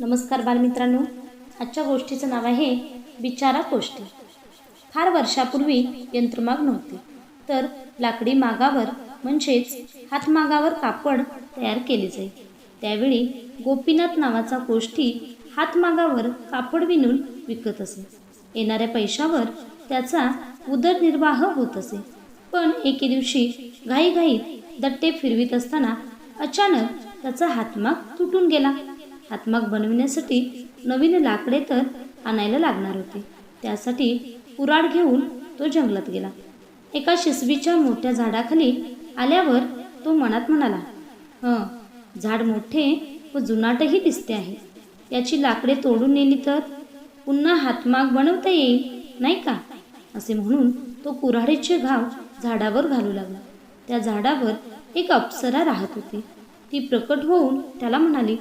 नमस्कार बालमित्रांनो. आजच्या गोष्टीचं नाव आहे बिचारा कोष्टी. फार वर्षापूर्वी यंत्रमाग नव्हते. तर लाकडी मागावर म्हणजेच हातमागावर कापड तयार केले जाई. त्यावेळी गोपीनाथ नावाचा गोष्टी हातमागावर कापड विणून विकत असे. येणाऱ्या पैशावर त्याचा उदरनिर्वाह होत असे. पण एके दिवशी घाईघाईत दट्टे फिरवीत असताना अचानक त्याचा हातमाग तुटून गेला. हातमाग बनविण्यासाठी नवीन लाकडे तर आणायला लागणार होते. त्यासाठी पुराड घेऊन तो जंगलात गेला. एका शिसवीच्या मोठ्या झाडाखाली आल्यावर तो मनात म्हणाला हं झाड मोठे व जुनाटही दिसते आहे. याची लाकडे तोडून नेली तर पुन्हा हातमाग बनवता येईल नाही का? असे म्हणून तो कुऱ्हाडीचे घाव झाडावर घालू लागला. त्या झाडावर एक अप्सरा राहत होती. ती प्रकट होऊन त्याला म्हणाली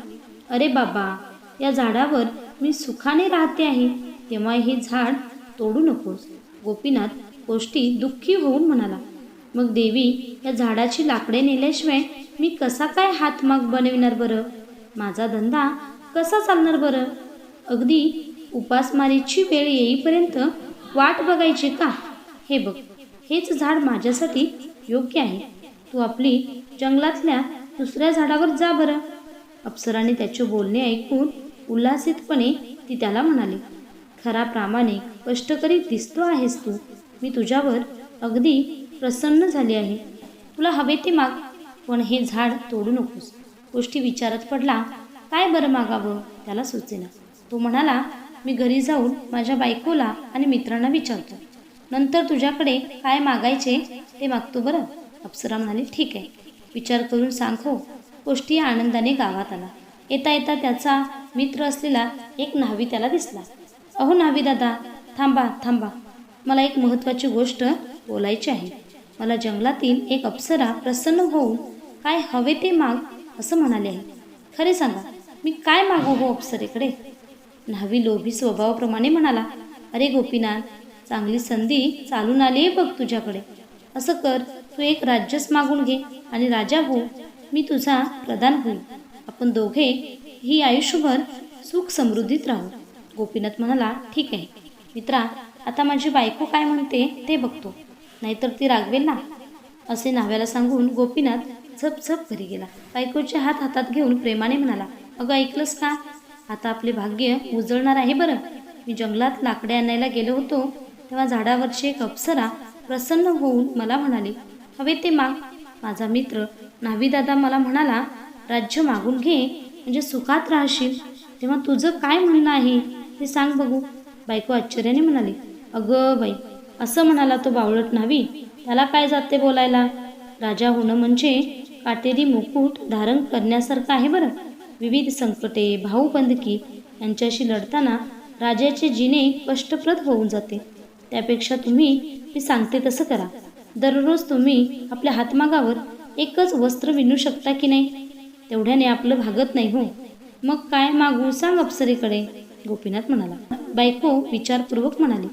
अरे बाबा या झाडावर मी सुखाने राहते आहे. तेव्हा हे झाड तोडू नकोस. गोपीनाथ गोष्टी दुःखी होऊन म्हणाला मग देवी या झाडाची लाकडे नेल्याशिवाय मी कसा काय हातमाग बनविणार बरं? माझा धंदा कसा चालणार बरं? अगदी उपासमारीची वेळ येईपर्यंत वाट बघायची का? हे बघ हेच झाड माझ्यासाठी योग्य आहे. तू आपली जंगलातल्या दुसऱ्या झाडावर जा बरं. अप्सराने त्याचे बोलणे ऐकून उल्हासितपणे ती त्याला म्हणाली खरा प्रामाणिक कष्टकरी दिसतो आहेस तू. मी तुझ्यावर अगदी प्रसन्न झाली आहे. तुला हवे ते माग पण हे झाड तोडू नकोस. गोष्टी विचारत पडला काय बरं मागावं? त्याला सुचेना. तो म्हणाला मी घरी जाऊन माझ्या बायकोला आणि मित्रांना विचारतो. नंतर तुझ्याकडे काय मागायचे ते मागतो बरं. अप्सरा म्हणाली ठीक आहे. विचार करून सांग हो. गोष्टी आनंदाने गावात आला. येता येता त्याचा मित्र असलेला एक न्हावी त्याला दिसला. अहो न्हावी दादा थांबा थांबा. मला एक महत्त्वाची गोष्ट बोलायची आहे. मला जंगलातील एक अप्सरा प्रसन्न होऊन काय हवे ते माग असं म्हणाले आहे. खरे सांगा मी काय मागू हो अप्सरेकडे? न्हावी लोभी स्वभावाप्रमाणे म्हणाला अरे गोपीनाथ चांगली संधी चालून आली आहे बघ तुझ्याकडे. असं कर तू एक राज्यच मागून घे आणि राजा हो मी तुझा प्रधान होईल आपण दोघे ही आयुष्यभर सुख समृद्धीत राहू. गोपीनाथ म्हणाला ठीक आहे. मित्रा आता माझी बायको काय म्हणते ते बघतो. नाहीतर ती रागवेल ना. असे नाव्याला सांगून गोपीनाथ झपझप घरी गेला. बायकोचे हात हातात घेऊन प्रेमाने म्हणाला अगं ऐकलंस का? आता आपले भाग्य उजळणार आहे बरं. मी जंगलात लाकडे आणायला गेलो होतो तेव्हा झाडावरची एक अप्सरा प्रसन्न होऊन मला म्हणाली हवे ते माग. माझा मित्र नावीदादा मला म्हणाला राज्य मागून घे म्हणजे सुखात राहशील. तेव्हा तुझं काय म्हणणं आहे ते सांग बघू. बायको आश्चर्याने म्हणाली अगं बाई असं म्हणाला तो बावळट नावी त्याला काय जाते बोलायला? राजा होणं म्हणजे काटेरी मुकुट धारण करण्यासारखं आहे बरं. विविध संकटे भाऊबंदकी यांच्याशी लढताना राजाचे जिने कष्टप्रद होऊन जाते. त्यापेक्षा तुम्ही मी सांगते तसं करा. दररोज तुम्ही आपल्या हातमागावर एकच वस्त्र विणू शकता की नाही? तेवढ्याने आपलं भागत नाही हो मग काय मागू सांग अप्सरेकडे? गोपीनाथ म्हणाला. बायको विचारपूर्वक म्हणाली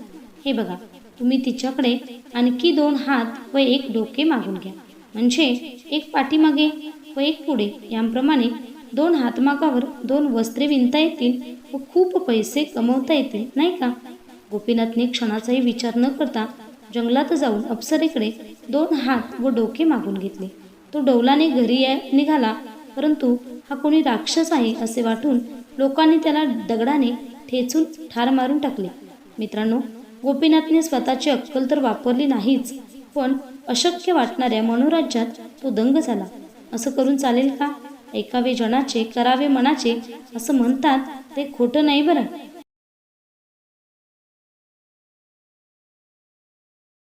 हे बघा तुम्ही तिच्याकडे आणखी दोन हात व एक डोके मागून घ्या. म्हणजे एक पाठीमागे व एक पुढे. याप्रमाणे दोन हातमागावर दोन वस्त्रे विणता येतील व खूप पैसे कमवता येतील नाही का? गोपीनाथने क्षणाचाही विचार न करता जंगलात जाऊन अप्सरेकडे दोन हात व डोके मागून घेतले. तो डौलाने घरी निघाला. परंतु हा कोणी राक्षस आहे असे वाटून लोकांनी त्याला दगडाने ठेचून ठार मारून टाकले. मित्रांनो गोपीनाथने स्वतःची अक्कल तर वापरली नाहीच पण अशक्य वाटणाऱ्या मनोराज्यात तो दंग झाला. असं करून चालेल का? ऐकावे जनाचे करावे मनाचे असं म्हणतात ते खोटं नाही बरं.